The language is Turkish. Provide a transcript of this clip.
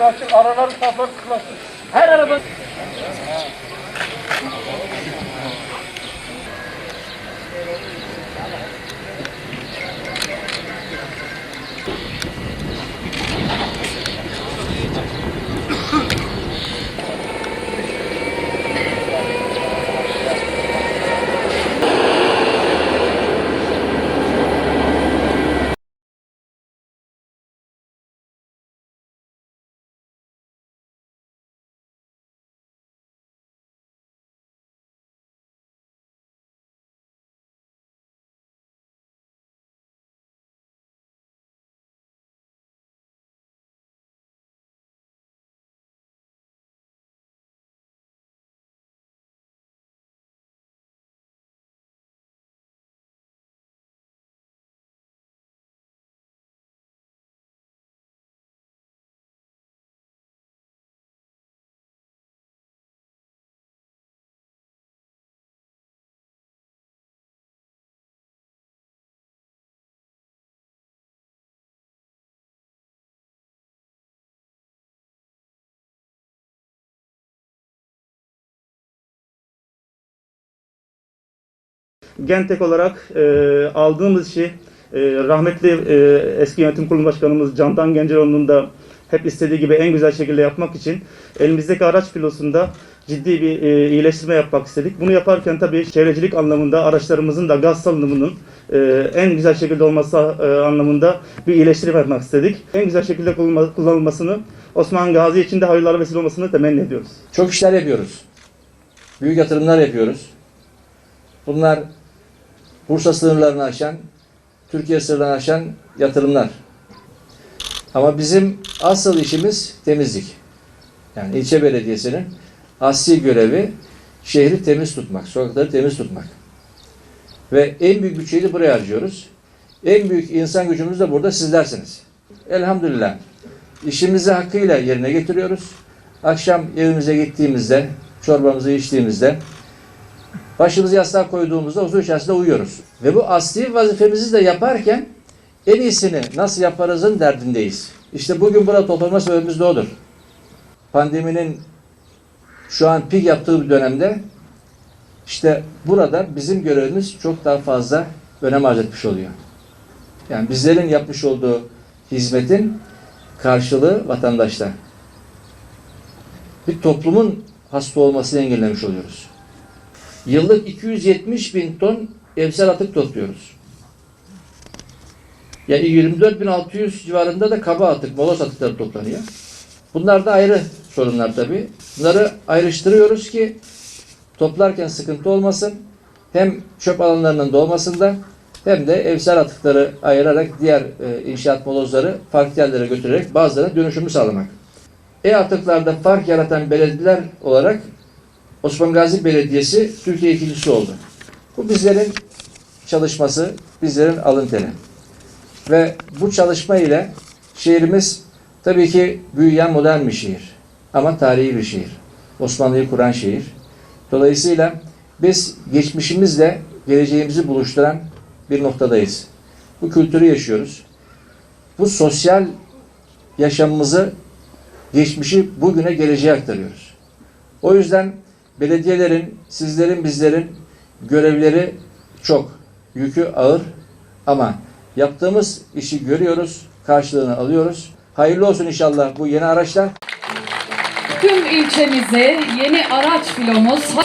açın açın. Araları sapları tıklasın. Her araba... Gentek olarak e, aldığımız işi e, rahmetli e, eski yönetim kurulu başkanımız Candan Genceroğlu'nun da hep istediği gibi en güzel şekilde yapmak için elimizdeki araç filosunda ciddi bir e, iyileştirme yapmak istedik. Bunu yaparken tabii çevrecilik anlamında araçlarımızın da gaz salınımının e, en güzel şekilde olması e, anlamında bir iyileştirme yapmak istedik. En güzel şekilde kullanılma- kullanılmasını Osman Gazi için de hayırlara vesile olmasını temenni ediyoruz. Çok işler yapıyoruz. Büyük yatırımlar yapıyoruz. Bunlar Bursa sınırlarını aşan, Türkiye sınırlarını aşan yatırımlar. Ama bizim asıl işimiz temizlik. Yani ilçe belediyesinin asli görevi şehri temiz tutmak, sokakları temiz tutmak. Ve en büyük bütçeyi buraya harcıyoruz. En büyük insan gücümüz de burada sizlersiniz. Elhamdülillah. İşimizi hakkıyla yerine getiriyoruz. Akşam evimize gittiğimizde, çorbamızı içtiğimizde, başımızı yastığa koyduğumuzda huzur içerisinde uyuyoruz. Ve bu asli vazifemizi de yaparken en iyisini nasıl yaparızın derdindeyiz. İşte bugün burada toplanma sebebimiz de odur. Pandeminin şu an pik yaptığı bir dönemde işte burada bizim görevimiz çok daha fazla önem arz etmiş oluyor. Yani bizlerin yapmış olduğu hizmetin karşılığı vatandaşta. Bir toplumun hasta olmasını engellemiş oluyoruz. Yıllık 270 bin ton evsel atık topluyoruz. Yani 24.600 civarında da kaba atık, molos atıkları toplanıyor. Bunlar da ayrı sorunlar tabii. Bunları ayrıştırıyoruz ki toplarken sıkıntı olmasın. Hem çöp alanlarının dolmasında hem de evsel atıkları ayırarak diğer e, inşaat molozları farklı yerlere götürerek bazılarına dönüşümü sağlamak. E-atıklarda fark yaratan belediyeler olarak Osman Gazi Belediyesi Türkiye ikincisi oldu. Bu bizlerin çalışması, bizlerin alın teri. Ve bu çalışma ile şehrimiz tabii ki büyüyen modern bir şehir. Ama tarihi bir şehir. Osmanlı'yı kuran şehir. Dolayısıyla biz geçmişimizle geleceğimizi buluşturan bir noktadayız. Bu kültürü yaşıyoruz. Bu sosyal yaşamımızı geçmişi bugüne geleceğe aktarıyoruz. O yüzden belediyelerin, sizlerin, bizlerin görevleri çok. Yükü ağır ama yaptığımız işi görüyoruz, karşılığını alıyoruz. Hayırlı olsun inşallah bu yeni araçlar. Tüm ilçemize yeni araç filomuz